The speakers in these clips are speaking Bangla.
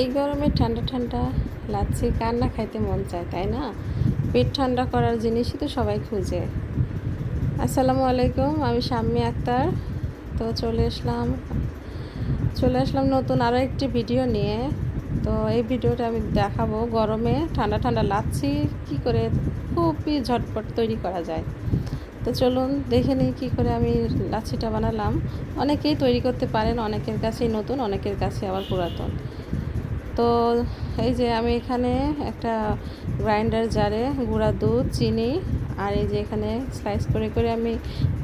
এই গরমে ঠান্ডা ঠান্ডা লাচ্ছি কার না খাইতে মন চায়, তাই না? পেট ঠান্ডা করার জিনিসই তো সবাই খুঁজে। আসসালামু আলাইকুম, আমি শাম্মী আক্তার। তো চলে আসলাম চলে আসলাম নতুন আরও একটি ভিডিও নিয়ে। তো এই ভিডিওটা আমি দেখাবো গরমে ঠান্ডা ঠান্ডা লাচ্ছি কি করে খুবই ঝটপট তৈরি করা যায়। তো চলুন দেখে নিই কী করে আমি লাচ্ছিটা বানালাম। অনেকেই তৈরি করতে পারেন, অনেকের কাছেই নতুন, অনেকের কাছে আবার পুরাতন। তো এই যে আমি এখানে একটা গ্রাইন্ডার জারে গুঁড়া দুধ, চিনি আর এই যে এখানে স্লাইস করে করে আমি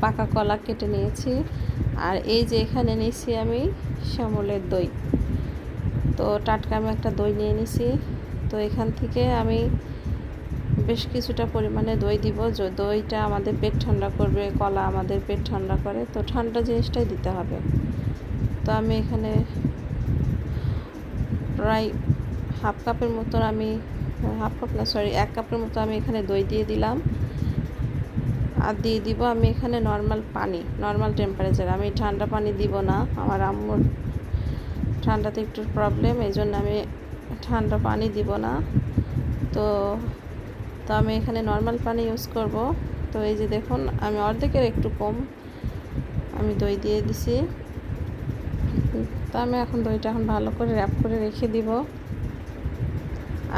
পাকা কলা কেটে নিয়েছি। আর এই যে এখানে নিয়েছি আমি শ্যামলের দই। তো টাটকা আমি একটা দই নিয়ে নিছি। তো এখান থেকে আমি বেশ কিছুটা পরিমাণে দই দিব। দইটা আমাদের পেট ঠান্ডা করবে, কলা আমাদের পেট ঠান্ডা করে। তো ঠান্ডা জিনিসটাই দিতে হবে। তো আমি এখানে প্রায় হাফ কাপের মতন আমি, হাফ কাপ না সরি এক কাপের মতো আমি এখানে দই দিয়ে দিলাম। আর দিয়ে দিব আমি এখানে নর্মাল পানি নর্মাল টেম্পারেচার আমি ঠান্ডা পানি দিব না, আমার আম্মুর ঠান্ডাতে একটু প্রবলেম এই জন্য আমি ঠান্ডা পানি দিব না। তো তো আমি এখানে নর্মাল পানি ইউজ করব। তো এই যে দেখুন, আমি অর্ধেকের একটু কম আমি দই দিয়ে দিছি। তো আমি এখন দইটা এখন ভালো করে র্যাপ করে রেখে দিব।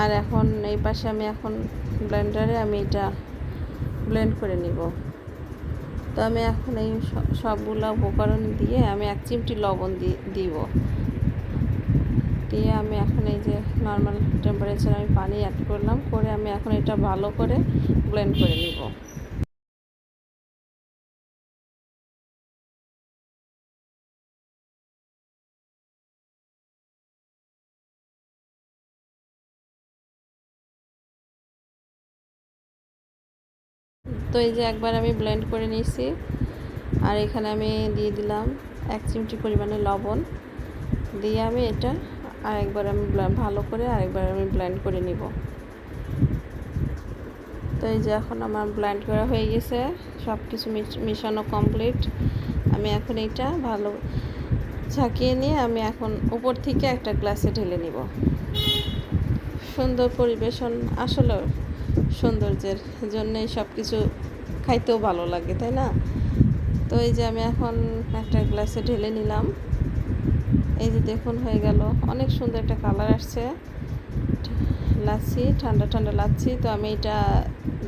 আর এখন এই পাশে আমি এখন ব্লেন্ডারে আমি এটা ব্লেন্ড করে নিব। তো আমি এখন এই সবগুলো উপকরণ দিয়ে আমি এক চিমটি লবণ দিব। দিয়ে আমি এখন এই যে নর্মাল টেম্পারেচার আমি পানি অ্যাড করলাম, করে আমি এখন এটা ভালো করে ব্লেন্ড করে নিব। তো এই যে একবার আমি ব্লেন্ড করে নিয়েছি। আর এখানে আমি দিয়ে দিলাম এক চিমটি পরিমাণে লবণ। দিয়ে আমি এটা আরেকবার আমি ভালো করে আরেকবার আমি ব্লেন্ড করে নিব। তো এই যে এখন আমার ব্লেন্ড করা হয়ে গেছে। সব কিছু মিশানো কমপ্লিট আমি এখন এইটা ভালো ঝাঁকিয়ে নিয়ে আমি এখন উপর থেকে একটা গ্লাসে ঢেলে নিব। সুন্দর পরিবেশন আসলে সৌন্দর্যের জন্যই সব কিছু খাইতেও ভালো লাগে, তাই না? তো এই যে আমি এখন একটা গ্লাসে ঢেলে নিলাম। এই যে দেখুন হয়ে গেল, অনেক সুন্দর একটা কালার আসছে। লাচ্ছি, ঠান্ডা ঠান্ডা লাচ্ছি, তো আমি এটা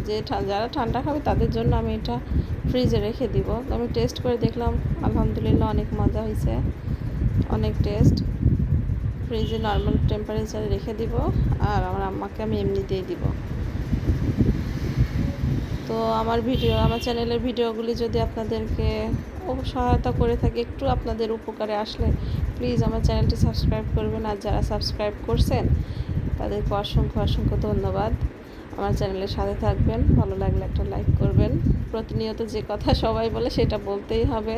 যে যারা ঠান্ডা খাবে তাদের জন্য আমি এটা ফ্রিজে রেখে দিব। তো আমি টেস্ট করে দেখলাম, আলহামদুলিল্লাহ অনেক মজা হয়েছে অনেক টেস্ট। ফ্রিজে নর্মাল টেম্পারেচারে রেখে দিব, আর আমার আম্মাকে আমি এমনিতেই দিব। তো আমার ভিডিও, আমার চ্যানেলের ভিডিওগুলি যদি আপনাদেরকে সহায়তা করে থাকে, একটু আপনাদের উপকারে আসলে প্লিজ আমার চ্যানেলটি সাবস্ক্রাইব করবেন। আর যারা সাবস্ক্রাইব করছেন, তাদেরকে অসংখ্য অসংখ্য ধন্যবাদ। আমার চ্যানেলের সাথে থাকবেন, ভালো লাগলে একটা লাইক করবেন। প্রতিনিয়ত যে কথা সবাই বলে সেটা বলতেই হবে।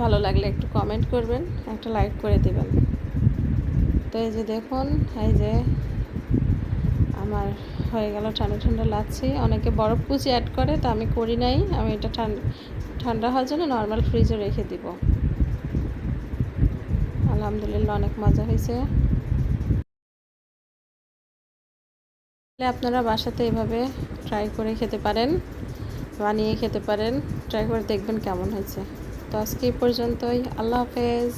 ভালো লাগলে একটু কমেন্ট করবেন, একটা লাইক করে দেবেন। তো এই যে দেখুন, এই যে আমার হয়ে গেল ঠান্ডা ঠান্ডা লাগছে। অনেকে বরফ কুচি অ্যাড করে, তা আমি করি নাই। আমি এটা ঠান্ডা ঠান্ডা হওয়ার জন্য নর্মাল ফ্রিজে রেখে দিব। আলহামদুলিল্লাহ, অনেক মজা হয়েছে। আপনারা বাসাতে এভাবে ট্রাই করে খেতে পারেন, বানিয়ে খেতে পারেন। ট্রাই করে দেখবেন কেমন হয়েছে। তো আজকে এই পর্যন্তই। আল্লাহ হাফেজ।